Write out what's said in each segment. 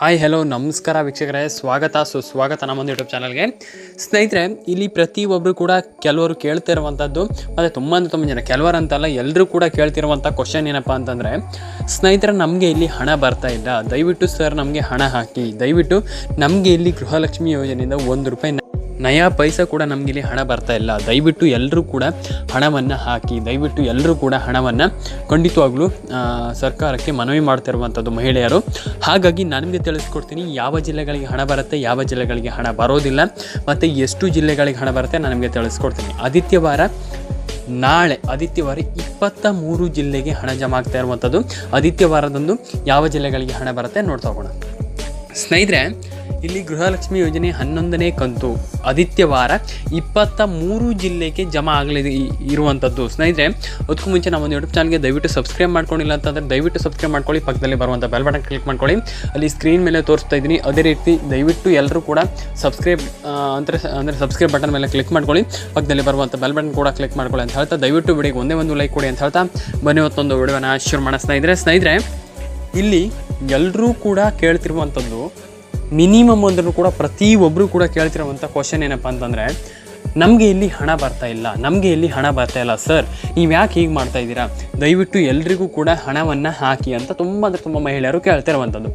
Hi hello ನಮಸ್ಕಾರ ವೀಕ್ಷಕರೇ. ಸ್ವಾಗತ. ಸುಸ್ವಾಗತ ನಮ್ಮೊಂದು ಯೂಟ್ಯೂಬ್ ಚಾನಲ್ಗೆ ಸ್ನೇಹಿತರೆ, ಇಲ್ಲಿ ಪ್ರತಿಯೊಬ್ಬರು ಕೂಡ ಕೆಲವರು ಕೇಳ್ತಿರುವಂಥದ್ದು ಮತ್ತು ತುಂಬ ಅಂದರೆ ತುಂಬ ಜನ ಕೆಲವರು ಅಂತಲ್ಲ ಎಲ್ಲರೂ ಕೂಡ ಕೇಳ್ತಿರುವಂಥ ಕ್ವಶನ್ ಏನಪ್ಪ ಅಂತಂದರೆ, ಸ್ನೇಹಿತರೆ, ನಮಗೆ ಇಲ್ಲಿ ಹಣ ಬರ್ತಾ ಇಲ್ಲ. ದಯವಿಟ್ಟು ಸರ್ ನಮಗೆ ಹಣ ಹಾಕಿ. ದಯವಿಟ್ಟು ನಮಗೆ ಇಲ್ಲಿ ಗೃಹಲಕ್ಷ್ಮಿ ಯೋಜನೆಯಿಂದ ಒಂದು ರೂಪಾಯಿ ನಯಾ ಪೈಸ ಕೂಡ ನಮಗಿಲ್ಲಿ ಹಣ ಬರ್ತಾ ಇಲ್ಲ. ದಯವಿಟ್ಟು ಎಲ್ಲರೂ ಕೂಡ ಹಣವನ್ನು ಹಾಕಿ, ದಯವಿಟ್ಟು ಎಲ್ಲರೂ ಕೂಡ ಹಣವನ್ನು ಖಂಡಿತವಾಗ್ಲೂ ಸರ್ಕಾರಕ್ಕೆ ಮನವಿ ಮಾಡ್ತಿರುವಂಥದ್ದು ಮಹಿಳೆಯರು. ಹಾಗಾಗಿ ನನಗೆ ತಿಳಿಸ್ಕೊಡ್ತೀನಿ, ಯಾವ ಜಿಲ್ಲೆಗಳಿಗೆ ಹಣ ಬರುತ್ತೆ, ಯಾವ ಜಿಲ್ಲೆಗಳಿಗೆ ಹಣ ಬರೋದಿಲ್ಲ, ಮತ್ತು ಎಷ್ಟು ಜಿಲ್ಲೆಗಳಿಗೆ ಹಣ ಬರುತ್ತೆ ನನಗೆ ತಿಳಿಸ್ಕೊಡ್ತೀನಿ. ಆದಿತ್ಯವಾರ ನಾಳೆ ಆದಿತ್ಯವಾರ ಇಪ್ಪತ್ತ ಮೂರು ಜಿಲ್ಲೆಗೆ ಹಣ ಜಮಾ ಆಗ್ತಾ ಇರುವಂಥದ್ದು ಆದಿತ್ಯವಾರದಂದು ಯಾವ ಜಿಲ್ಲೆಗಳಿಗೆ ಹಣ ಬರುತ್ತೆ ನೋಡ್ತಾ ಹೋಗೋಣ. ಸ್ನೇಹಿತರೆ ಇಲ್ಲಿ ಗೃಹಲಕ್ಷ್ಮಿ ಯೋಜನೆ ಹನ್ನೊಂದನೇ ಕಂತು. ಆದಿತ್ಯವಾರ ಇಪ್ಪತ್ತ ಮೂರು ಜಿಲ್ಲೆಗೆ ಜಮಾ ಆಗಲಿದೆ ಇರುವಂಥದ್ದು ಸ್ನೇಹಿತರೆ, ಅದಕ್ಕೂ ಮುಂಚೆ ನಮ್ಮ ಒಂದು ಯೂಟ್ಯೂಬ್ ಚಾನಲ್ಗೆ ದಯವಿಟ್ಟು ಸಬ್ಸ್ಕ್ರೈಬ್ ಮಾಡ್ಕೊಂಡಿಲ್ಲ ಅಂತಂದರೆ ದಯವಿಟ್ಟು ಸಬ್ಸ್ಕ್ರೈಬ್ ಮಾಡ್ಕೊಳ್ಳಿ, ಪಕ್ಕದಲ್ಲಿ ಬರುವಂಥ ಬೆಲ್ ಬಟನ್ ಕ್ಲಿಕ್ ಮಾಡ್ಕೊಳ್ಳಿ. ಅಲ್ಲಿ ಸ್ಕ್ರೀನ್ ಮೇಲೆ ತೋರಿಸ್ತಾ ಇದ್ದೀನಿ. ಅದೇ ರೀತಿ ದಯವಿಟ್ಟು ಎಲ್ಲರೂ ಕೂಡ ಸಬ್ಸ್ಕ್ರೈಬ್ ಅಂದರೆ ಅಂದರೆ ಸಬ್ಸ್ಕ್ರೈಬ್ ಬಟನ್ ಮೇಲೆ ಕ್ಲಿಕ್ ಮಾಡ್ಕೊಳ್ಳಿ, ಪಕ್ಕದಲ್ಲಿ ಬರುವಂಥ ಬೆಲ್ ಬಟನ್ ಕೂಡ ಕ್ಲಿಕ್ ಮಾಡ್ಕೊಳ್ಳಿ ಅಂತ ಹೇಳ್ತಾ, ದಯವಿಟ್ಟು ಬಿಡಿಗೆ ಒಂದೇ ಒಂದು ಲೈಕ್ ಕೊಡಿ ಅಂತ ಹೇಳ್ತಾ, ಬನ್ನಿ ಇವತ್ತೊಂದು ವಿಡಿಯೋನ ಶುರು ಮಾಡೋಣ ಸ್ನೇಹಿತರೆ. ಸ್ನೇಹಿತರೆ, ಇಲ್ಲಿ ಎಲ್ಲರೂ ಕೂಡ ಕೇಳ್ತಿರುವಂಥದ್ದು ಮಿನಿಮಮ್ ಅಂದ್ರೂ ಕೂಡ ಪ್ರತಿಯೊಬ್ಬರು ಕೂಡ ಕೇಳ್ತಿರೋವಂಥ ಕ್ವಶನ್ ಏನಪ್ಪ ಅಂತಂದರೆ, ನಮಗೆ ಇಲ್ಲಿ ಹಣ ಬರ್ತಾ ಇಲ್ಲ, ನಮಗೆ ಇಲ್ಲಿ ಹಣ ಬರ್ತಾ ಇಲ್ಲ ಸರ್ ನೀವು ಯಾಕೆ ಹೀಗೆ ಮಾಡ್ತಾ ಇದ್ದೀರಾ? ದಯವಿಟ್ಟು ಎಲ್ರಿಗೂ ಕೂಡ ಹಣವನ್ನು ಹಾಕಿ ಅಂತ ತುಂಬ ಅಂದರೆ ತುಂಬ ಮಹಿಳೆಯರು ಕೇಳ್ತಿರುವಂಥದ್ದು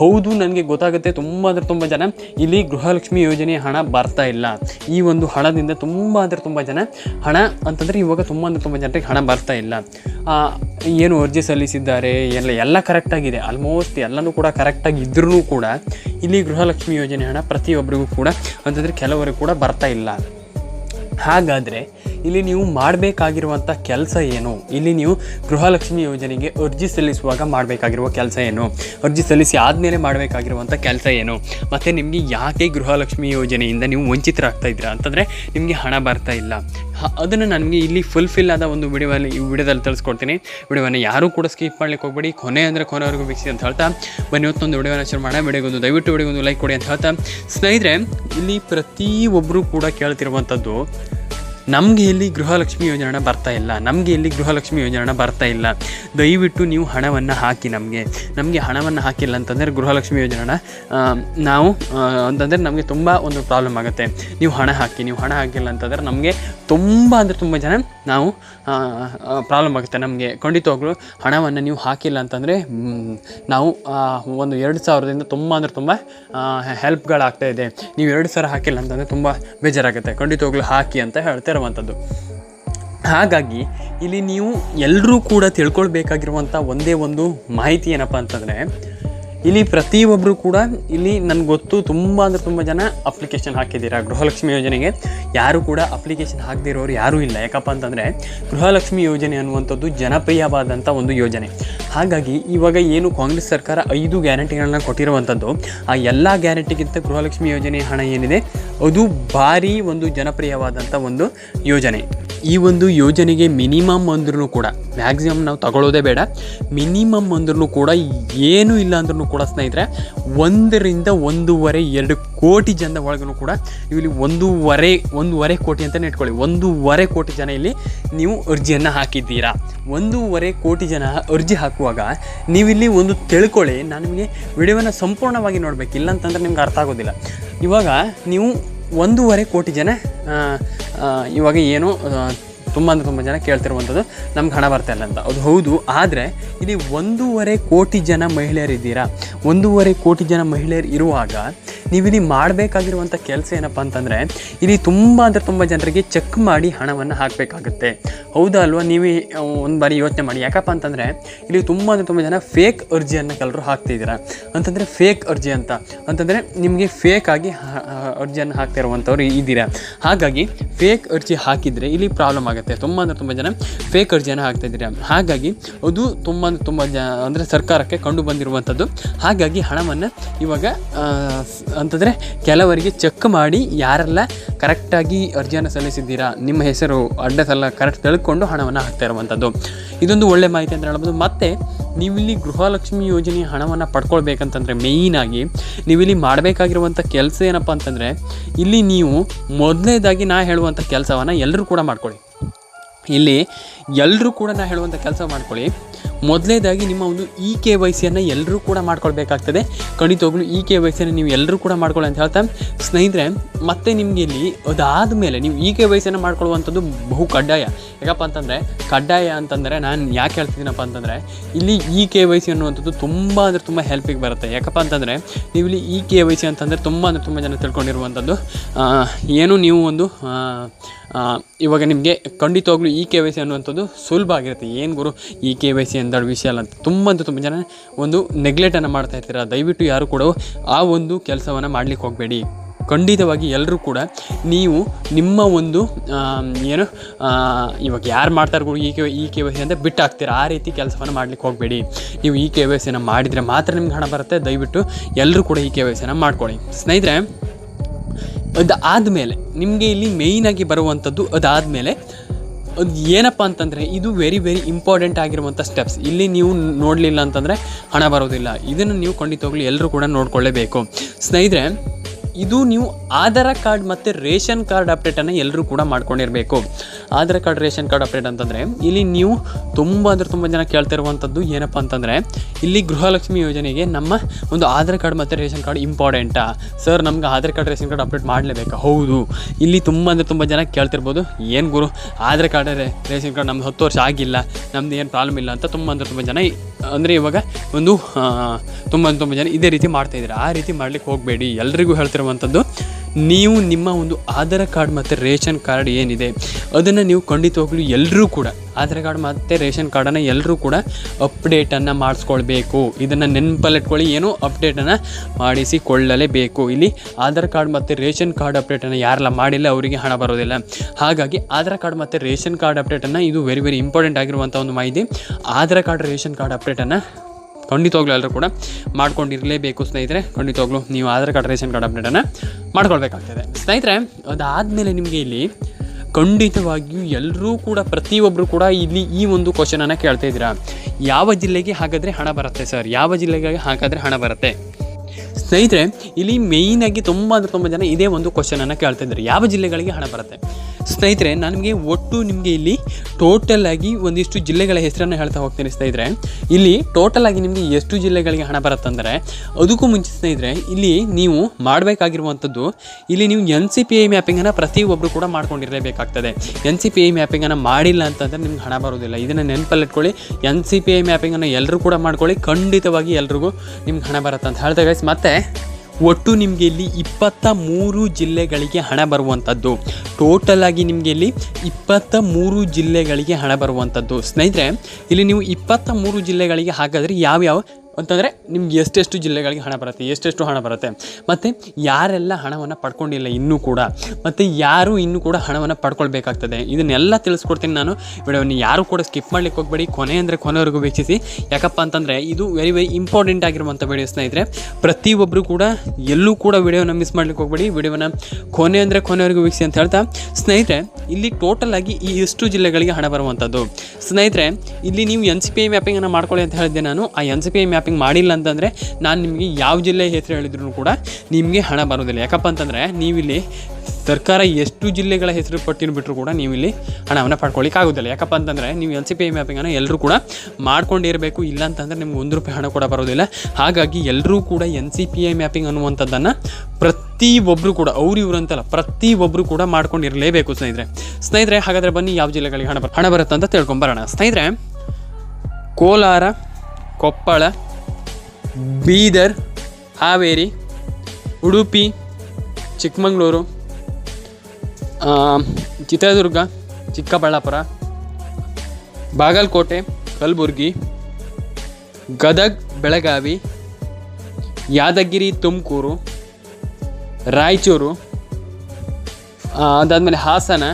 ಹೌದು, ನನಗೆ ಗೊತ್ತಾಗುತ್ತೆ. ತುಂಬ ಅಂದರೆ ತುಂಬ ಜನ ಇಲ್ಲಿ ಗೃಹಲಕ್ಷ್ಮಿ ಯೋಜನೆ ಹಣ ಬರ್ತಾ ಇಲ್ಲ. ಈ ಒಂದು ಹಣದಿಂದ ತುಂಬ ಅಂದರೆ ತುಂಬ ಜನ ಹಣ ಅಂತಂದರೆ ಇವಾಗ ತುಂಬ ಅಂದರೆ ತುಂಬ ಜನರಿಗೆ ಹಣ ಬರ್ತಾ ಇಲ್ಲ. ಏನು ಅರ್ಜಿ ಸಲ್ಲಿಸಿದ್ದಾರೆ, ಎಲ್ಲ ಎಲ್ಲ ಕರೆಕ್ಟಾಗಿದೆ ಆಲ್ಮೋಸ್ಟ್ ಎಲ್ಲನೂ ಕೂಡ ಕರೆಕ್ಟಾಗಿ ಇದ್ರೂ ಕೂಡ ಇಲ್ಲಿ ಗೃಹಲಕ್ಷ್ಮಿ ಯೋಜನೆ ಹಣ ಪ್ರತಿಯೊಬ್ಬರಿಗೂ ಕೂಡ ಅಂತಂದರೆ ಕೆಲವರಿಗೂ ಕೂಡ ಬರ್ತಾ ಇಲ್ಲ. ಹಾಗಾದರೆ ಇಲ್ಲಿ ನೀವು ಮಾಡಬೇಕಾಗಿರುವಂಥ ಕೆಲಸ ಏನು? ಇಲ್ಲಿ ನೀವು ಗೃಹಲಕ್ಷ್ಮಿ ಯೋಜನೆಗೆ ಅರ್ಜಿ ಸಲ್ಲಿಸುವಾಗ ಮಾಡಬೇಕಾಗಿರುವ ಕೆಲಸ ಏನು? ಅರ್ಜಿ ಸಲ್ಲಿಸಿ ಆದಮೇಲೆ ಮಾಡಬೇಕಾಗಿರುವಂಥ ಕೆಲಸ ಏನು? ಮತ್ತು ನಿಮಗೆ ಯಾಕೆ ಗೃಹಲಕ್ಷ್ಮಿ ಯೋಜನೆಯಿಂದ ನೀವು ವಂಚಿತರಾಗ್ತಾ ಇದ್ದೀರಾ? ಅಂತಂದರೆ ನಿಮಗೆ ಹಣ ಬರ್ತಾ ಇಲ್ಲ. ಅದನ್ನು ನನಗೆ ಇಲ್ಲಿ ಫುಲ್ಫಿಲ್ ಆದ ಒಂದು ವಿಡಿಯೋದಲ್ಲಿ ಈ ವಿಡಿಯೋದಲ್ಲಿ ತಿಳಿಸ್ಕೊಡ್ತೀನಿ ವಿಡಿಯೋವನ್ನು ಯಾರೂ ಕೂಡ ಸ್ಕಿಪ್ ಮಾಡ್ಲಿಕ್ಕೆ ಹೋಗಬೇಡಿ. ಕೊನೆ ಅಂದರೆ ಕೊನೆವರೆಗೂ ವೀಕ್ಷಿಸಿ ಅಂತ ಹೇಳ್ತಾ, ಬನ್ನಿ ಇವತ್ತೊಂದು ವಿಡಿಯೋನ ಶೇರ್ ಮಾಡೋಣ. ವಿಡಿಯೋಗೊಂದು ದಯವಿಟ್ಟು ವಿಡಿಯೋಗೊಂದು ಲೈಕ್ ಕೊಡಿ ಅಂತ ಹೇಳ್ತಾ. ಸ್ನೇಹಿತರೆ, ಇಲ್ಲಿ ಪ್ರತಿಯೊಬ್ಬರೂ ಕೂಡ ಕೇಳ್ತಿರುವಂಥದ್ದು ನಮಗೆ ಇಲ್ಲಿ ಗೃಹಲಕ್ಷ್ಮಿ ಯೋಜನೆ ಬರ್ತಾ ಇಲ್ಲ. ನಮಗೆ ಇಲ್ಲಿ ಗೃಹಲಕ್ಷ್ಮಿ ಯೋಜನೆ ಬರ್ತಾ ಇಲ್ಲ. ದಯವಿಟ್ಟು ನೀವು ಹಣವನ್ನು ಹಾಕಿ ನಮಗೆ. ನಮಗೆ ಹಣವನ್ನು ಹಾಕಿಲ್ಲ ಅಂತಂದರೆ ಗೃಹಲಕ್ಷ್ಮಿ ಯೋಜನೆ ನಾವು ಅಂತಂದರೆ ನಮಗೆ ತುಂಬ ಒಂದು ಪ್ರಾಬ್ಲಮ್ ಆಗುತ್ತೆ. ನೀವು ಹಣ ಹಾಕಿ, ನೀವು ಹಣ ಹಾಕಿಲ್ಲ ಅಂತಂದರೆ ನಮಗೆ ತುಂಬ ಅಂದರೆ ತುಂಬ ಜನ ನಾವು ಪ್ರಾಬ್ಲಮ್ ಆಗುತ್ತೆ ನಮಗೆ. ಖಂಡಿತವಾಗ್ಲೂ ಹಣವನ್ನು ನೀವು ಹಾಕಿಲ್ಲ ಅಂತಂದರೆ ನಾವು ಒಂದು ಎರಡು ಸಾವಿರದಿಂದ ತುಂಬ ಅಂದರೆ ತುಂಬ ಹೆಲ್ಪ್ಗಳಾಗ್ತಾ ಇದೆ. ನೀವು ಎರಡು ಸಾವಿರ ಹಾಕಿಲ್ಲ ಅಂತಂದರೆ ತುಂಬ ಬೇಜಾರಾಗುತ್ತೆ. ಖಂಡಿತವಾಗ್ಲೂ ಹಾಕಿ ಅಂತ ಹೇಳ್ತಾ ಇರುವಂಥದ್ದು ಹಾಗಾಗಿ ಇಲ್ಲಿ ನೀವು ಎಲ್ಲರೂ ಕೂಡ ತಿಳ್ಕೊಳ್ಬೇಕಾಗಿರುವಂಥ ಒಂದೇ ಒಂದು ಮಾಹಿತಿ ಏನಪ್ಪ ಅಂತಂದರೆ ಇಲ್ಲಿ ಪ್ರತಿಯೊಬ್ಬರು ಕೂಡ ಇಲ್ಲಿ ನನಗೆ ಗೊತ್ತು ತುಂಬ ಅಂದರೆ ತುಂಬ ಜನ ಅಪ್ಲಿಕೇಶನ್ ಹಾಕಿದ್ದೀರಾ ಗೃಹಲಕ್ಷ್ಮಿ ಯೋಜನೆಗೆ. ಯಾರು ಕೂಡ ಅಪ್ಲಿಕೇಶನ್ ಹಾಕದಿರೋರು ಯಾರೂ ಇಲ್ಲ. ಯಾಕಪ್ಪ ಅಂತಂದರೆ ಗೃಹಲಕ್ಷ್ಮಿ ಯೋಜನೆ ಅನ್ನುವಂಥದ್ದು ಜನಪ್ರಿಯವಾದಂಥ ಒಂದು ಯೋಜನೆ. ಹಾಗಾಗಿ ಇವಾಗ ಏನು ಕಾಂಗ್ರೆಸ್ ಸರ್ಕಾರ ಐದು ಗ್ಯಾರಂಟಿಗಳನ್ನ ಕೊಟ್ಟಿರುವಂಥದ್ದು, ಆ ಎಲ್ಲ ಗ್ಯಾರಂಟಿಗಿಂತ ಗೃಹಲಕ್ಷ್ಮಿ ಯೋಜನೆ ಹಣ ಏನಿದೆ, ಅದು ಭಾರಿ ಒಂದು ಜನಪ್ರಿಯವಾದಂಥ ಒಂದು ಯೋಜನೆ. ಈ ಒಂದು ಯೋಜನೆಗೆ ಮಿನಿಮಮ್ ಅಂದ್ರೂ ಕೂಡ ಮ್ಯಾಕ್ಸಿಮಮ್ ನಾವು ತಗೊಳ್ಳೋದೇ ಬೇಡ. ಮಿನಿಮಮ್ ಅಂದ್ರೂ ಕೂಡ, ಏನೂ ಇಲ್ಲ ಅಂದ್ರೂ ಕೂಡ ಸ್ನೇಹಿತರೆ, ಒಂದರಿಂದ ಒಂದೂವರೆ ಎರಡು ಕೋಟಿ ಜನದ ಒಳಗೂ ಕೂಡ ಇಲ್ಲಿ ಒಂದೂವರೆ ಒಂದೂವರೆ ಕೋಟಿ ಅಂತಲೇ ಇಟ್ಕೊಳ್ಳಿ. ಒಂದೂವರೆ ಕೋಟಿ ಜನ ಇಲ್ಲಿ ನೀವು ಅರ್ಜಿಯನ್ನು ಹಾಕಿದ್ದೀರಾ. ಒಂದೂವರೆ ಕೋಟಿ ಜನ ಅರ್ಜಿ ಹಾಕುವಾಗ ನೀವಿಲ್ಲಿ ಒಂದು ತಿಳ್ಕೊಳ್ಳಿ. ನಾನು ನಿಮಗೆ ವಿಡಿಯೋನ ಸಂಪೂರ್ಣವಾಗಿ ನೋಡಬೇಕು. ಇಲ್ಲಂತಂದ್ರೆ ನಿಮ್ಗೆ ಅರ್ಥ ಆಗೋದಿಲ್ಲ. ಇವಾಗ ನೀವು ಒಂದೂವರೆ ಕೋಟಿ ಜನ ಇವಾಗ ಏನು ತುಂಬ ಅಂದರೆ ತುಂಬ ಜನ ಕೇಳ್ತಿರುವಂಥದ್ದು, ನಮ್ಗೆ ಹಣ ಬರ್ತಾ ಇಲ್ಲ ಅಂತ. ಅದು ಹೌದು, ಆದರೆ ಇಲ್ಲಿ ಒಂದೂವರೆ ಕೋಟಿ ಜನ ಮಹಿಳೆಯರಿದ್ದೀರಾ ಒಂದೂವರೆ ಕೋಟಿ ಜನ ಮಹಿಳೆಯರು ಇರುವಾಗ ನೀವಿಲ್ಲಿ ಮಾಡಬೇಕಾಗಿರುವಂಥ ಕೆಲಸ ಏನಪ್ಪ ಅಂತಂದರೆ, ಇಲ್ಲಿ ತುಂಬ ಅಂದರೆ ತುಂಬ ಜನರಿಗೆ ಚೆಕ್ ಮಾಡಿ ಹಣವನ್ನು ಹಾಕಬೇಕಾಗುತ್ತೆ. ಹೌದಾ ಅಲ್ವಾ? ನೀವೇ ಒಂದು ಬಾರಿ ಯೋಚನೆ ಮಾಡಿ. ಯಾಕಪ್ಪ ಅಂತಂದರೆ, ಇಲ್ಲಿ ತುಂಬ ಅಂದರೆ ತುಂಬ ಜನ ಫೇಕ್ ಅರ್ಜಿಯನ್ನು ಕೆಲವರು ಹಾಕ್ತಿದ್ದೀರಾ ಅಂತಂದರೆ ಫೇಕ್ ಅರ್ಜಿ ಅಂತ. ಅಂತಂದರೆ ನಿಮಗೆ ಫೇಕ್ ಆಗಿ ಅರ್ಜಿಯನ್ನು ಹಾಕ್ತಾ ಇರುವಂಥವ್ರು ಇದ್ದೀರಾ? ಹಾಗಾಗಿ ಫೇಕ್ ಅರ್ಜಿ ಹಾಕಿದರೆ ಇಲ್ಲಿ ಪ್ರಾಬ್ಲಮ್ ಆಗುತ್ತೆ. ತುಂಬ ಅಂದರೆ ತುಂಬ ಜನ ಫೇಕ್ ಅರ್ಜಿಯನ್ನು ಹಾಕ್ತಾ ಇದ್ದೀರಾ. ಹಾಗಾಗಿ ಅದು ತುಂಬ ಅಂದರೆ ತುಂಬ ಜ ಅಂದರೆ ಸರ್ಕಾರಕ್ಕೆ ಕಂಡು ಬಂದಿರುವಂಥದ್ದು ಹಾಗಾಗಿ ಹಣವನ್ನು ಇವಾಗ ಅಂತಂದರೆ ಕೆಲವರಿಗೆ ಚೆಕ್ ಮಾಡಿ ಯಾರೆಲ್ಲ ಕರೆಕ್ಟಾಗಿ ಅರ್ಜಿಯನ್ನು ಸಲ್ಲಿಸಿದ್ದೀರಾ, ನಿಮ್ಮ ಹೆಸರು ಅಡ್ರೆಸ್ ಎಲ್ಲ ಕರೆಕ್ಟ್ ತಿಳ್ಕೊಂಡು ಹಣವನ್ನು ಹಾಕ್ತಾ ಇರುವಂಥದ್ದು ಇದೊಂದು ಒಳ್ಳೆ ಮಾಹಿತಿ ಅಂತ ಹೇಳ್ಬೋದು. ಮತ್ತು ನೀವಿಲ್ಲಿ ಗೃಹಲಕ್ಷ್ಮಿ ಯೋಜನೆಯ ಹಣವನ್ನು ಪಡ್ಕೊಳ್ಬೇಕಂತಂದರೆ ಮೇಯ್ನಾಗಿ ನೀವಿಲ್ಲಿ ಮಾಡಬೇಕಾಗಿರುವಂಥ ಕೆಲಸ ಏನಪ್ಪ ಅಂತಂದರೆ, ಇಲ್ಲಿ ನೀವು ಮೊದಲನೇದಾಗಿ ನಾ ಹೇಳುವಂಥ ಕೆಲಸವನ್ನು ಎಲ್ಲರೂ ಕೂಡ ಮಾಡ್ಕೊಳ್ಳಿ. ಇಲ್ಲಿ ಎಲ್ಲರೂ ಕೂಡ ನಾ ಹೇಳುವಂಥ ಕೆಲಸ ಮಾಡ್ಕೊಳ್ಳಿ. ಮೊದಲನೇದಾಗಿ ನಿಮ್ಮ ಒಂದು ಇ ಕೆ ವೈ ಸಿಯನ್ನು ಎಲ್ಲರೂ ಕೂಡ ಮಾಡ್ಕೊಳ್ಬೇಕಾಗ್ತದೆ. ಖಂಡಿತವಾಗ್ಲೂ ಇ ಕೆ ವೈ ಸಿಯನ್ನು ನೀವು ಎಲ್ಲರೂ ಕೂಡ ಮಾಡ್ಕೊಳ್ಳಿ ಅಂತ ಹೇಳ್ತಾ ಸ್ನೇಹಿತರೆ, ಮತ್ತೆ ನಿಮಗೆ ಇಲ್ಲಿ ಅದಾದ ಮೇಲೆ ನೀವು ಇ ಕೆ ವೈ ಸಿಯನ್ನು ಮಾಡ್ಕೊಳ್ಳುವಂಥದ್ದು ಬಹು ಕಡ್ಡಾಯ. ಯಾಕಪ್ಪ ಅಂತಂದರೆ, ಕಡ್ಡಾಯ ಅಂತಂದರೆ ನಾನು ಯಾಕೆ ಹೇಳ್ತಿದ್ದೀನಪ್ಪ ಅಂತಂದರೆ, ಇಲ್ಲಿ ಇ ಕೆ ವೈ ಸಿ ಅನ್ನುವಂಥದ್ದು ತುಂಬ ಅಂದರೆ ತುಂಬ ಹೆಲ್ಪಿಗೆ ಬರುತ್ತೆ. ಯಾಕಪ್ಪ ಅಂತಂದರೆ, ನೀವು ಇಲ್ಲಿ ಇ ಕೆ ವೈ ಸಿ ಅಂತಂದರೆ ತುಂಬ ಅಂದರೆ ತುಂಬ ಜನ ತಿಳ್ಕೊಂಡಿರುವಂಥದ್ದು. ಏನು ನೀವು ಒಂದು ಇವಾಗ ನಿಮಗೆ ಖಂಡಿತವಾಗ್ಲೂ ಇ ಕೆ ವೈ ಸಿ ಅನ್ನುವಂಥದ್ದು ಸುಲಭ ಆಗಿರುತ್ತೆ. ಏನು ಗುರು, ಇ ಕೆ ವೈ ಸಿ ಅಂತ ವಿಷಯ ಅಲ್ಲ ಅಂತ. ತುಂಬ ಅಂದರೆ ತುಂಬ ಜನ ಒಂದು ನೆಗ್ಲೆಕ್ಟನ್ನು ಮಾಡ್ತಾ ಇರ್ತೀರ. ದಯವಿಟ್ಟು ಯಾರು ಕೂಡ ಆ ಒಂದು ಕೆಲಸವನ್ನು ಮಾಡಲಿಕ್ಕೆ ಹೋಗಬೇಡಿ. ಖಂಡಿತವಾಗಿ ಎಲ್ಲರೂ ಕೂಡ ನೀವು ನಿಮ್ಮ ಒಂದು ಏನು ಇವಾಗ ಯಾರು ಮಾಡ್ತಾರೆ ಕೂಡ ಈ K E K Y C ಅಂತ ಬಿಟ್ಟು ಹಾಕ್ತೀರ ಆ ರೀತಿ ಕೆಲಸವನ್ನು ಮಾಡ್ಲಿಕ್ಕೆ ಹೋಗಬೇಡಿ. ನೀವು ಈ ಕೆ ವೈ ಸಿನ ಮಾಡಿದರೆ ಮಾತ್ರ ನಿಮ್ಗೆ ಹಣ ಬರುತ್ತೆ. ದಯವಿಟ್ಟು ಎಲ್ಲರೂ ಕೂಡ ಈ ಕೆ ವೈ ಸಿನ ಮಾಡ್ಕೊಳ್ಳಿ. ಸ್ನೇಹಿತರೆ, ಅದಾದಮೇಲೆ ನಿಮಗೆ ಇಲ್ಲಿ ಮೇಯ್ನಾಗಿ ಬರುವಂಥದ್ದು ಅದಾದಮೇಲೆ ಅದು ಏನಪ್ಪ ಅಂತಂದರೆ ಇದು ವೆರಿ ವೆರಿ ಇಂಪಾರ್ಟೆಂಟ್ ಆಗಿರುವಂಥ ಸ್ಟೆಪ್ಸ್ ಇಲ್ಲಿ ನೀವು ನೋಡಲಿಲ್ಲ ಅಂತಂದರೆ ಹಣ ಬರೋದಿಲ್ಲ. ಇದನ್ನು ನೀವು ಖಂಡಿತವಾಗ್ಲೂ ಎಲ್ಲರೂ ಕೂಡ ನೋಡ್ಕೊಳ್ಳೇಬೇಕು. ಸ್ನೇಹಿತರೆ ಇದು ನೀವು ಆಧಾರ್ ಕಾರ್ಡ್ ಮತ್ತು ರೇಷನ್ ಕಾರ್ಡ್ ಅಪ್ಡೇಟನ್ನು ಎಲ್ಲರೂ ಕೂಡ ಮಾಡ್ಕೊಂಡಿರಬೇಕು. Aadhaar card, ration card update ಅಂತಂದರೆ, ಇಲ್ಲಿ ನೀವು ತುಂಬ ಅಂದರೆ ತುಂಬ ಜನ ಕೇಳ್ತಿರುವಂಥದ್ದು ಏನಪ್ಪ ಅಂತಂದರೆ, ಇಲ್ಲಿ ಗೃಹಲಕ್ಷ್ಮಿ ಯೋಜನೆಗೆ ನಮ್ಮ ಒಂದು ಆಧಾರ್ ಕಾರ್ಡ್ ಮತ್ತು ರೇಷನ್ ಕಾರ್ಡ್ ಇಂಪಾರ್ಟೆಂಟಾ ಸರ್ ನಮ್ಗೆ Aadhaar card, ration card update ಮಾಡಲೇಬೇಕಾ? ಹೌದು. ಇಲ್ಲಿ ತುಂಬ ಅಂದರೆ ತುಂಬ ಜನ ಕೇಳ್ತಿರ್ಬೋದು, ಏನು ಗುರು, ಆಧಾರ್ ಕಾರ್ಡ್ ರೇಷನ್ ಕಾರ್ಡ್ ನಮ್ದು ಹತ್ತು ವರ್ಷ ಆಗಿಲ್ಲ, ನಮ್ದು ಏನು ಪ್ರಾಬ್ಲಮ್ ಇಲ್ಲ ಅಂತ ತುಂಬ ಅಂದರೆ ತುಂಬ ಜನ ಅಂದರೆ ಇವಾಗ ಒಂದು ತುಂಬ ತುಂಬ ಜನ ಇದೇ ರೀತಿ ಮಾಡ್ತಾಯಿದ್ದಾರೆ ಆ ರೀತಿ ಮಾಡ್ಲಿಕ್ಕೆ ಹೋಗಬೇಡಿ. ಎಲ್ರಿಗೂ ಹೇಳ್ತಿರುವಂಥದ್ದು ನೀವು ನಿಮ್ಮ ಒಂದು ಆಧಾರ್ ಕಾರ್ಡ್ ಮತ್ತು ರೇಷನ್ ಕಾರ್ಡ್ ಏನಿದೆ, ಅದನ್ನು ನೀವು ಖಂಡಿತವಾಗ್ಲೂ ಎಲ್ಲರೂ ಕೂಡ ಆಧಾರ್ ಕಾರ್ಡ್ ಮತ್ತು ರೇಷನ್ ಕಾರ್ಡನ್ನು ಎಲ್ಲರೂ ಕೂಡ ಅಪ್ಡೇಟನ್ನು ಮಾಡಿಸ್ಕೊಳ್ಬೇಕು. ಇದನ್ನು ನೆನಪಲ್ಲಿಟ್ಕೊಳ್ಳಿ, ಏನೋ ಅಪ್ಡೇಟನ್ನು ಮಾಡಿಸಿಕೊಳ್ಳಲೇಬೇಕು. ಇಲ್ಲಿ ಆಧಾರ್ ಕಾರ್ಡ್ ಮತ್ತು ರೇಷನ್ ಕಾರ್ಡ್ ಅಪ್ಡೇಟನ್ನು ಯಾರೆಲ್ಲ ಮಾಡಿಲ್ಲ, ಅವರಿಗೆ ಹಣ ಬರೋದಿಲ್ಲ. ಹಾಗಾಗಿ ಆಧಾರ್ ಕಾರ್ಡ್ ಮತ್ತು ರೇಷನ್ ಕಾರ್ಡ್ ಅಪ್ಡೇಟನ್ನು ಇದು ವೆರಿ ವೆರಿ ಇಂಪಾರ್ಟೆಂಟ್ ಆಗಿರುವಂಥ ಒಂದು ಮಾಹಿತಿ. ಆಧಾರ್ ಕಾರ್ಡ್, ರೇಷನ್ ಕಾರ್ಡ್ ಅಪ್ಡೇಟನ್ನು ಖಂಡಿತವಾಗ್ಲೂ ಎಲ್ಲರೂ ಕೂಡ ಮಾಡ್ಕೊಂಡಿರಲೇಬೇಕು ಸ್ನೇಹಿತರೆ. ಖಂಡಿತವಾಗ್ಲೂ ನೀವು ಆಧಾರ್ ಕಾರ್ಡ್, ರೇಷನ್ ಕಾರ್ಡ್ ಅಪ್ಡೇಟನ್ನು ಮಾಡ್ಕೊಳ್ಬೇಕಾಗ್ತದೆ. ಸ್ನೇಹಿತರೆ, ಅದಾದಮೇಲೆ ನಿಮಗೆ ಇಲ್ಲಿ ಖಂಡಿತವಾಗಿಯೂ ಎಲ್ಲರೂ ಕೂಡ ಪ್ರತಿಯೊಬ್ಬರು ಕೂಡ ಇಲ್ಲಿ ಈ ಒಂದು ಕ್ವಶನನ್ನು ಕೇಳ್ತಾ ಇದ್ದೀರಾ? ಯಾವ ಜಿಲ್ಲೆಗೆ ಹಾಗಾದರೆ ಹಣ ಬರುತ್ತೆ ಸರ್? ಯಾವ ಜಿಲ್ಲೆಗೆ ಹಾಗಾದರೆ ಹಣ ಬರುತ್ತೆ? ಸ್ನೇಹಿತರೆ, ಇಲ್ಲಿ ಮೇಯ್ನಾಗಿ ತುಂಬ ಅಂದರೆ ತುಂಬ ಜನ ಇದೇ ಒಂದು ಕ್ವಶನನ್ನು ಕೇಳ್ತಾ ಇದ್ದಾರೆ. ಯಾವ ಜಿಲ್ಲೆಗಳಿಗೆ ಹಣ ಬರುತ್ತೆ? ಸ್ನೇಹಿತರೆ, ನನಗೆ ಒಟ್ಟು ನಿಮಗೆ ಇಲ್ಲಿ ಟೋಟಲ್ ಆಗಿ ಒಂದಿಷ್ಟು ಜಿಲ್ಲೆಗಳ ಹೆಸರನ್ನು ಹೇಳ್ತಾ ಹೋಗ್ತೀನಿ ಸ್ನೇಹಿತರೆ. ಇಲ್ಲಿ ಟೋಟಲ್ ಆಗಿ ನಿಮಗೆ ಎಷ್ಟು ಜಿಲ್ಲೆಗಳಿಗೆ ಹಣ ಬರುತ್ತಂದರೆ ಅದಕ್ಕೂ ಮುಂಚೆ ಸ್ನೇಹಿತರೆ, ಇಲ್ಲಿ ನೀವು ಮಾಡಬೇಕಾಗಿರುವಂಥದ್ದು, ಇಲ್ಲಿ ನೀವು ಎನ್ ಸಿ ಪಿ ಐ ಮ್ಯಾಪಿಂಗನ್ನು ಪ್ರತಿಯೊಬ್ಬರು ಕೂಡ ಮಾಡ್ಕೊಂಡಿರಲೇಬೇಕಾಗ್ತದೆ. ಎನ್ ಸಿ ಪಿ ಐ ಮ್ಯಾಪಿಂಗನ್ನು ಮಾಡಿಲ್ಲ ಅಂತಂದರೆ ನಿಮ್ಗೆ ಹಣ ಬರೋದಿಲ್ಲ. ಇದನ್ನು ನೆನಪಲ್ಲಿಟ್ಕೊಳ್ಳಿ. ಎನ್ ಸಿ ಪಿ ಐ ಮ್ಯಾಪಿಂಗನ್ನು ಎಲ್ಲರೂ ಕೂಡ ಮಾಡ್ಕೊಳ್ಳಿ. ಖಂಡಿತವಾಗಿ ಎಲ್ರಿಗೂ ನಿಮ್ಗೆ ಹಣ ಬರುತ್ತೆ ಅಂತ ಹೇಳ್ತಾ ಗೈಸ್ ಮತ್ತೆ ಒಟ್ಟು ನಿಮಗೆ ಇಲ್ಲಿ ಇಪ್ಪತ್ತ ಮೂರು ಜಿಲ್ಲೆಗಳಿಗೆ ಹಣ ಬರುವಂಥದ್ದು ಟೋಟಲ್ ಆಗಿ ನಿಮಗೆ ಇಲ್ಲಿ ಇಪ್ಪತ್ತ ಮೂರು ಜಿಲ್ಲೆಗಳಿಗೆ ಹಣ ಬರುವಂಥದ್ದು ಸ್ನೇಹಿತರೆ, ಇಲ್ಲಿ ನೀವು ಇಪ್ಪತ್ತ ಮೂರು ಜಿಲ್ಲೆಗಳಿಗೆ ಹಾಗಾದರೆ ಯಾವ್ಯಾವ ಅಂತಂದರೆ ನಿಮ್ಗೆ ಎಷ್ಟೆಷ್ಟು ಜಿಲ್ಲೆಗಳಿಗೆ ಹಣ ಬರುತ್ತೆ, ಎಷ್ಟೆಷ್ಟು ಹಣ ಬರುತ್ತೆ. ಮತ್ತು ಯಾರೆಲ್ಲ ಹಣವನ್ನು ಪಡ್ಕೊಂಡಿಲ್ಲ ಇನ್ನೂ ಕೂಡ, ಮತ್ತು ಯಾರು ಇನ್ನೂ ಕೂಡ ಹಣವನ್ನು ಪಡ್ಕೊಳ್ಬೇಕಾಗ್ತದೆ. ಇದನ್ನೆಲ್ಲ ತಿಳಿಸ್ಕೊಡ್ತೀನಿ ನಾನು. ವಿಡಿಯೋವನ್ನು ಯಾರು ಕೂಡ ಸ್ಕಿಪ್ ಮಾಡ್ಲಿಕ್ಕೆ ಹೋಗಬೇಡಿ. ಕೊನೆ ಅಂದರೆ ಕೊನೆವರೆಗೂ ವೀಕ್ಷಿಸಿ. ಯಾಕಪ್ಪ ಅಂತಂದರೆ ಇದು ವೆರಿ ವೆರಿ ಇಂಪಾರ್ಟೆಂಟ್ ಆಗಿರುವಂಥ ವಿಡಿಯೋ ಸ್ನೇಹಿತರೆ. ಪ್ರತಿಯೊಬ್ಬರು ಕೂಡ ಎಲ್ಲೂ ಕೂಡ ವಿಡಿಯೋನ ಮಿಸ್ ಮಾಡ್ಲಿಕ್ಕೆ ಹೋಗಬೇಡಿ. ವಿಡಿಯೋನ ಕೊನೆ ಅಂದರೆ ಕೊನೆವರೆಗೂ ವೀಕ್ಷಿಸಿ ಅಂತ ಹೇಳ್ತಾ. ಸ್ನೇಹಿತರೆ ಇಲ್ಲಿ ಟೋಟಲ್ ಆಗಿ ಈ ಎಷ್ಟು ಜಿಲ್ಲೆಗಳಿಗೆ ಹಣ ಬರುವಂಥದ್ದು ಸ್ನೇಹಿತರೆ, ಇಲ್ಲಿ ನೀವು ಎನ್ ಸಿ ಪಿ ಐ ಮ್ಯಾಪಿಂಗನ್ನು ಮಾಡ್ಕೊಳ್ಳಿ ಅಂತ ಹೇಳಿದ್ದೆ ನಾನು. ಆ N C P I mapping ಮಾಡಿಲ್ಲ ಅಂತಂದರೆ ನಾನು ನಿಮಗೆ ಯಾವ ಜಿಲ್ಲೆ ಹೆಸರು ಹೇಳಿದ್ರು ಕೂಡ ನಿಮಗೆ ಹಣ ಬರೋದಿಲ್ಲ ಯಾಕಪ್ಪ ಅಂತಂದರೆ ನೀವಿಲ್ಲಿ ಸರ್ಕಾರ ಎಷ್ಟು ಜಿಲ್ಲೆಗಳ ಹೆಸರು ಪಟ್ಟಿನ ಬಿಟ್ಟರು ಕೂಡ ನೀವು ಇಲ್ಲಿ ಹಣವನ್ನು ಪಡ್ಕೊಳ್ಳಿಕ್ಕೆ ಆಗೋದಿಲ್ಲ ಯಾಕಪ್ಪ ಅಂತಂದರೆ ನೀವು ಎಲ್ ಸಿ ಪಿ ಐ ಮ್ಯಾಪಿಂಗನ್ನು ಎಲ್ಲರೂ ಕೂಡ ಮಾಡ್ಕೊಂಡಿರಬೇಕು. ಇಲ್ಲ ಅಂತಂದರೆ ನಿಮ್ಗೆ ಒಂದು ರೂಪಾಯಿ ಹಣ ಕೂಡ ಬರೋದಿಲ್ಲ. ಹಾಗಾಗಿ ಎಲ್ಲರೂ ಕೂಡ N C P I mapping ಅನ್ನುವಂಥದ್ದನ್ನು ಪ್ರತಿಯೊಬ್ಬರು ಕೂಡ, ಅವ್ರು ಇವ್ರು ಅಂತಲ್ಲ ಪ್ರತಿಯೊಬ್ಬರು ಕೂಡ ಮಾಡ್ಕೊಂಡಿರಲೇಬೇಕು ಸ್ನೇಹಿತರೆ. ಸ್ನೇಹಿತರೆ, ಹಾಗಾದರೆ ಬನ್ನಿ ಯಾವ ಜಿಲ್ಲೆಗಳಿಗೆ ಹಣ ಬರ, ಹಣ ಬರುತ್ತೆ ಅಂತ ತಿಳ್ಕೊಂಬರೋಣ ಸ್ನೇಹಿತರೆ, ಕೋಲಾರ, ಕೊಪ್ಪಳ, ಬೀದರ್, ಹಾವೇರಿ, ಉಡುಪಿ, ಚಿಕ್ಕಮಗಳೂರು ಚಿತ್ರದುರ್ಗ, ಚಿಕ್ಕಬಳ್ಳಾಪುರ, ಬಾಗಲಕೋಟೆ, ಕಲಬುರ್ಗಿ, ಗದಗ್, ಬೆಳಗಾವಿ, ಯಾದಗಿರಿ, ತುಮಕೂರು, ರಾಯಚೂರು ಅದಾದಮೇಲೆ ಹಾಸನ,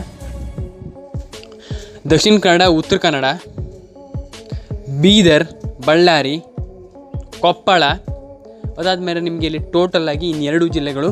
ದಕ್ಷಿಣ ಕನ್ನಡ, ಉತ್ತರ ಕನ್ನಡ, ಬೀದರ್, ಬಳ್ಳಾರಿ, ಕೊಪ್ಪಳ, ಅದಾದಮೇಲೆ ನಿಮಗೆ ಇಲ್ಲಿ ಟೋಟಲ್ ಆಗಿ ಇನ್ನೆರಡು ಜಿಲ್ಲೆಗಳು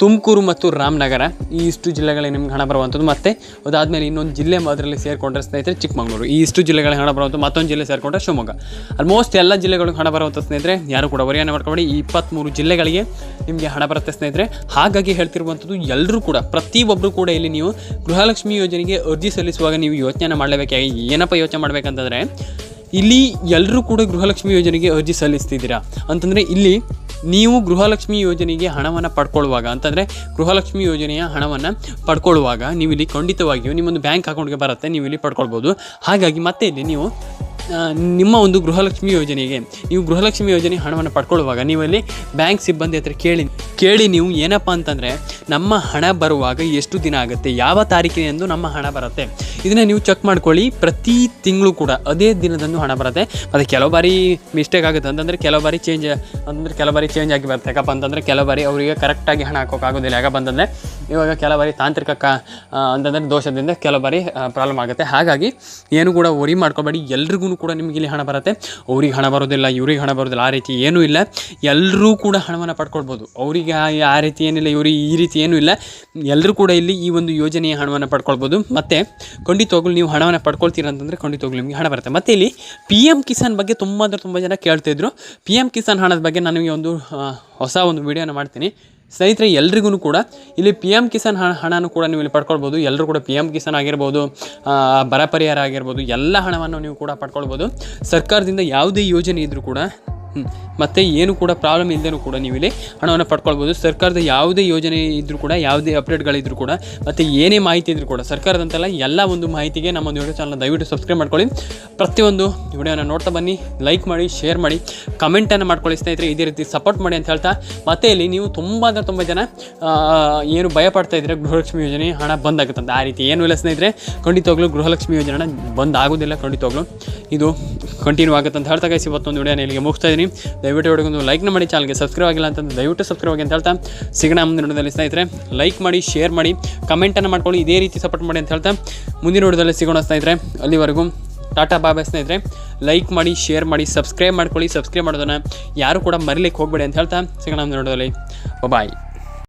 ತುಮಕೂರು ಮತ್ತು ರಾಮನಗರ ಈ ಇಷ್ಟು ಜಿಲ್ಲೆಗಳಿಗೆ ನಿಮ್ಗೆ ಹಣ ಬರುವಂಥದ್ದು. ಮತ್ತು ಅದಾದಮೇಲೆ ಇನ್ನೊಂದು ಜಿಲ್ಲೆ ಅದರಲ್ಲಿ ಸೇರಿಕೊಂಡ್ರೆ ಸ್ನೇಹಿತರೆ ಚಿಕ್ಕಮಗಳೂರು. ಈ ಇಷ್ಟು ಜಿಲ್ಲೆಗಳಿಗೆ ಹಣ ಬರುವಂಥ ಮತ್ತೊಂದು ಜಿಲ್ಲೆ ಸೇರಿಕೊಂಡ್ರೆ ಶಿವಮೊಗ್ಗ. ಆಲ್ಮೋಸ್ಟ್ ಎಲ್ಲ ಜಿಲ್ಲೆಗಳಿಗೆ ಹಣ ಬರುವಂಥ ಸ್ನೇಹಿತರೆ, ಯಾರು ಕೂಡ ವರಿಯನ್ನು ಮಾಡ್ಕೊಬೇಡಿ. ಈ ಇಪ್ಪತ್ತ್ಮೂರು ಜಿಲ್ಲೆಗಳಿಗೆ ನಿಮಗೆ ಹಣ ಬರುತ್ತೆ ಸ್ನೇಹಿತರೆ. ಹಾಗಾಗಿ ಹೇಳ್ತಿರುವಂಥದ್ದು ಎಲ್ಲರೂ ಕೂಡ ಪ್ರತಿಯೊಬ್ಬರು ಕೂಡ ಇಲ್ಲಿ ನೀವು ಗೃಹಲಕ್ಷ್ಮಿ ಯೋಜನೆಗೆ ಅರ್ಜಿ ಸಲ್ಲಿಸುವಾಗ ನೀವು ಯೋಚನೆ ಮಾಡಲೇಬೇಕಾಗಿ ಏನಪ್ಪ ಯೋಚನೆ ಮಾಡಬೇಕಂತಂದರೆ, ಇಲ್ಲಿ ಎಲ್ಲರೂ ಕೂಡ ಗೃಹಲಕ್ಷ್ಮಿ ಯೋಜನೆಗೆ ಅರ್ಜಿ ಸಲ್ಲಿಸ್ತಿದ್ದೀರಾ? ಅಂತಂದರೆ ಇಲ್ಲಿ ನೀವು ಗೃಹಲಕ್ಷ್ಮಿ ಯೋಜನೆಗೆ ಹಣವನ್ನು ಪಡ್ಕೊಳ್ಳುವಾಗ, ಅಂತಂದರೆ ಗೃಹಲಕ್ಷ್ಮಿ ಯೋಜನೆಯ ಹಣವನ್ನು ಪಡ್ಕೊಳ್ಳುವಾಗ ನೀವು ಇಲ್ಲಿ ಖಂಡಿತವಾಗಿಯೂ ನಿಮ್ಮೊಂದು ಬ್ಯಾಂಕ್ ಅಕೌಂಟ್ಗೆ ಬರುತ್ತೆ ನೀವು ಇಲ್ಲಿ ಪಡ್ಕೊಳ್ಬೋದು. ಹಾಗಾಗಿ ಮತ್ತೆ ಇಲ್ಲಿ ನೀವು ನಿಮ್ಮ ಒಂದು ಗೃಹಲಕ್ಷ್ಮಿ ಯೋಜನೆಗೆ, ನೀವು ಗೃಹಲಕ್ಷ್ಮಿ ಯೋಜನೆ ಹಣವನ್ನು ಪಡ್ಕೊಳ್ಳುವಾಗ ನೀವು ಇಲ್ಲಿ ಬ್ಯಾಂಕ್ ಸಿಬ್ಬಂದಿ ಹತ್ರ ಕೇಳಿ ಕೇಳಿ ನೀವು ಏನಪ್ಪ ಅಂತಂದರೆ, ನಮ್ಮ ಹಣ ಬರುವಾಗ ಎಷ್ಟು ದಿನ ಆಗುತ್ತೆ, ಯಾವ ತಾರೀಕಿನಂದು ನಮ್ಮ ಹಣ ಬರುತ್ತೆ, ಇದನ್ನು ನೀವು ಚೆಕ್ ಮಾಡ್ಕೊಳ್ಳಿ. ಪ್ರತಿ ತಿಂಗಳು ಕೂಡ ಅದೇ ದಿನದಂದು ಹಣ ಬರುತ್ತೆ. ಮತ್ತು ಕೆಲವು ಬಾರಿ ಮಿಸ್ಟೇಕ್ ಆಗುತ್ತೆ. ಅಂತಂದರೆ ಕೆಲವು ಬಾರಿ ಚೇಂಜ್ ಅಂತಂದರೆ ಕೆಲವು ಬಾರಿ ಚೇಂಜ್ ಆಗಿ ಬರುತ್ತೆ. ಯಾಕಪ್ಪ ಅಂತಂದರೆ ಕೆಲವು ಬಾರಿ ಅವರಿಗೆ ಕರೆಕ್ಟಾಗಿ ಹಣ ಹಾಕೋಕ್ಕಾಗೋದಿಲ್ಲ ಯಾಕಪ್ಪ ಅಂತಂದರೆ ಇವಾಗ ಕೆಲವು ಬಾರಿ ತಾಂತ್ರಿಕ ಕ ಅಂತಂದರೆ ದೋಷದಿಂದ ಕೆಲವು ಬಾರಿ ಪ್ರಾಬ್ಲಮ್ ಆಗುತ್ತೆ. ಹಾಗಾಗಿ ಏನು ಕೂಡ ವರಿ ಮಾಡ್ಕೋಬೇಡಿ. ಎಲ್ರಿಗೂ ಕೂಡ ನಿಮಗೆ ಇಲ್ಲಿ ಹಣ ಬರುತ್ತೆ. ಅವ್ರಿಗೆ ಹಣ ಬರೋದಿಲ್ಲ, ಇವ್ರಿಗೆ ಹಣ ಬರೋದಿಲ್ಲ. ಆ ರೀತಿ ಏನೂ ಇಲ್ಲ. ಎಲ್ಲರೂ ಕೂಡ ಹಣವನ್ನು ಪಡ್ಕೊಳ್ಬೋದು. ಅವರಿಗೆ ಆ ಆ ರೀತಿ ಏನಿಲ್ಲ, ಇವರು ಈ ರೀತಿ ಏನೂ ಇಲ್ಲ. ಎಲ್ಲರೂ ಕೂಡ ಇಲ್ಲಿ ಈ ಒಂದು ಯೋಜನೆಯ ಹಣವನ್ನು ಪಡ್ಕೊಳ್ಬೋದು. ಮತ್ತು ಖಂಡಿತವಾಗ್ಲೂ ನೀವು ಹಣವನ್ನು ಅಂತಂದರೆ ಖಂಡಿತವಾಗ್ಲೂ ನಿಮಗೆ ಹಣ ಬರುತ್ತೆ. ಮತ್ತು ಇಲ್ಲಿ ಪಿ ಎಂ ಕಿಸಾನ್ ಬಗ್ಗೆ ತುಂಬ ಅಂದರೆ ತುಂಬ ಜನ ಕೇಳ್ತಿದ್ರು ಪಿ ಎಂ ಕಿಸಾನ್ ಹಣದ ಬಗ್ಗೆ ನಾನು ನಿಮಗೆ ಒಂದು ಹೊಸ ಒಂದು ವಿಡಿಯೋನ ಮಾಡ್ತೀನಿ. ಸ್ನೇಹಿತರೆ ಎಲ್ರಿಗೂ ಕೂಡ ಇಲ್ಲಿ ಪಿ ಎಂ ಕಿಸಾನ್ ಹಣ, ಹಣನೂ ಕೂಡ ನೀವು ಇಲ್ಲಿ ಪಡ್ಕೊಳ್ಬೋದು. ಎಲ್ಲರೂ ಕೂಡ ಪಿ ಎಂ ಕಿಸಾನ್ ಆಗಿರ್ಬೋದು ಬರ ಪರಿಹಾರ ಆಗಿರ್ಬೋದು, ಎಲ್ಲ ಹಣವನ್ನು ನೀವು ಕೂಡ ಪಡ್ಕೊಳ್ಬೋದು. ಸರ್ಕಾರದಿಂದ ಯಾವುದೇ ಯೋಜನೆ ಇದ್ದರೂ ಕೂಡ. ಮತ್ತು ಏನು ಕೂಡ ಪ್ರಾಬ್ಲಮ್ ಇಲ್ಲದೇನೂ ಕೂಡ ನೀವು ಇಲ್ಲಿ ಹಣವನ್ನು ಪಡ್ಕೊಳ್ಬೋದು. ಸರ್ಕಾರದ ಯಾವುದೇ ಯೋಜನೆ ಇದ್ದರೂ ಕೂಡ, ಯಾವುದೇ ಅಪ್ಡೇಟ್ಗಳಿದ್ರೂ ಕೂಡ, ಮತ್ತು ಏನೇ ಮಾಹಿತಿ ಇದ್ದರೂ ಕೂಡ, ಸರ್ಕಾರದಂತೆಲ್ಲ ಎಲ್ಲ ಒಂದು ಮಾಹಿತಿಗೆ ನಮ್ಮ ಒಂದು ಯೂಟ್ಯೂಬ್ ಚಾನಲ್ನ ದಯವಿಟ್ಟು ಸಬ್ಸ್ಕ್ರೈಬ್ ಮಾಡ್ಕೊಳ್ಳಿ. ಪ್ರತಿಯೊಂದು ವಿಡಿಯೋನ ನೋಡ್ತಾ ಬನ್ನಿ ಲೈಕ್ ಮಾಡಿ ಶೇರ್ ಮಾಡಿ ಕಮೆಂಟನ್ನು ಮಾಡ್ಕೊಳ್ಳಿ ಸ್ನೇಹಿತರೆ. ಇದೇ ರೀತಿ ಸಪೋರ್ಟ್ ಮಾಡಿ ಅಂತ ಹೇಳ್ತಾ, ಮತ್ತೆ ಇಲ್ಲಿ ನೀವು ತುಂಬ ಅಂದರೆ ತುಂಬ ಜನ ಏನು ಭಯ ಪಡ್ತಾ ಇದ್ರೆ ಗೃಹಲಕ್ಷ್ಮಿ ಯೋಜನೆ ಹಣ ಬಂದಾಗುತ್ತೆ ಅಂತ. ಆ ರೀತಿ ಏನು ಇಲ್ಲ ಸ್ನೇಹಿತರೆ. ಖಂಡಿತವಾಗ್ಲೂ ಗೃಹಲಕ್ಷ್ಮಿ ಯೋಜನೆ ಬಂದ್ ಆಗೋದಿಲ್ಲ, ಖಂಡಿತವಾಗ್ಲೂ. ಇದು ಕಂಟಿನ್ಯೂ ಆಗುತ್ತೆ ಅಂತ ಹೇಳ್ತಾ ಇವತ್ತೊಂದು ವಿಡಿಯೋನ ಇಲ್ಲಿಗೆ ಮುಗಿಸ್ತಾ ದಯವಿಟ್ಟು ಒಂದು ಲೈಕ್ನ ಮಾಡಿ ಚಾನಲ್ಗೆ ಸಬ್ಸ್ಕ್ರೈಬ್ ಆಗಿಲ್ಲ ಅಂತಂದ್ರೆ ದಯವಿಟ್ಟು ಸಬ್ಸ್ಕ್ರೈಬ್ ಆಗಿ ಅಂತ ಹೇಳ್ತಾ, ಸಿಗೋಣ ಮುಂದಿನ ವಿಡಿಯೋದಲ್ಲಿ ಸ್ನೇಹಿತರೆ. ಲೈಕ್ ಮಾಡಿ ಶೇರ್ ಮಾಡಿ ಕಮೆಂಟನ್ನು ಮಾಡ್ಕೊಳ್ಳಿ, ಇದೇ ರೀತಿ ಸಪೋರ್ಟ್ ಮಾಡಿ ಅಂತ ಹೇಳ್ತಾ, ಮುಂದಿನ ವಿಡಿಯೋದಲ್ಲಿ ಸಿಗೋಣ ಸ್ನೇಹಿತರೆ. ಅಲ್ಲಿವರೆಗೂ ಟಾಟಾ ಬಾಬಾ ಸ್ನೇಹಿತರೆ. ಲೈಕ್ ಮಾಡಿ ಶೇರ್ ಮಾಡಿ ಸಬ್ಸ್ಕ್ರೈಬ್ ಮಾಡ್ಕೊಳ್ಳಿ ಸಬ್ಸ್ಕ್ರೈಬ್ ಮಾಡೋದನ್ನು ಯಾರು ಕೂಡ ಮರಿಲಿಕ್ಕೆ ಹೋಗಬೇಡಿ ಅಂತ ಹೇಳ್ತಾ, ಸಿಗೋಣ ಮುಂದಿನ ವಿಡಿಯೋದಲ್ಲಿ. ಬಾಯ್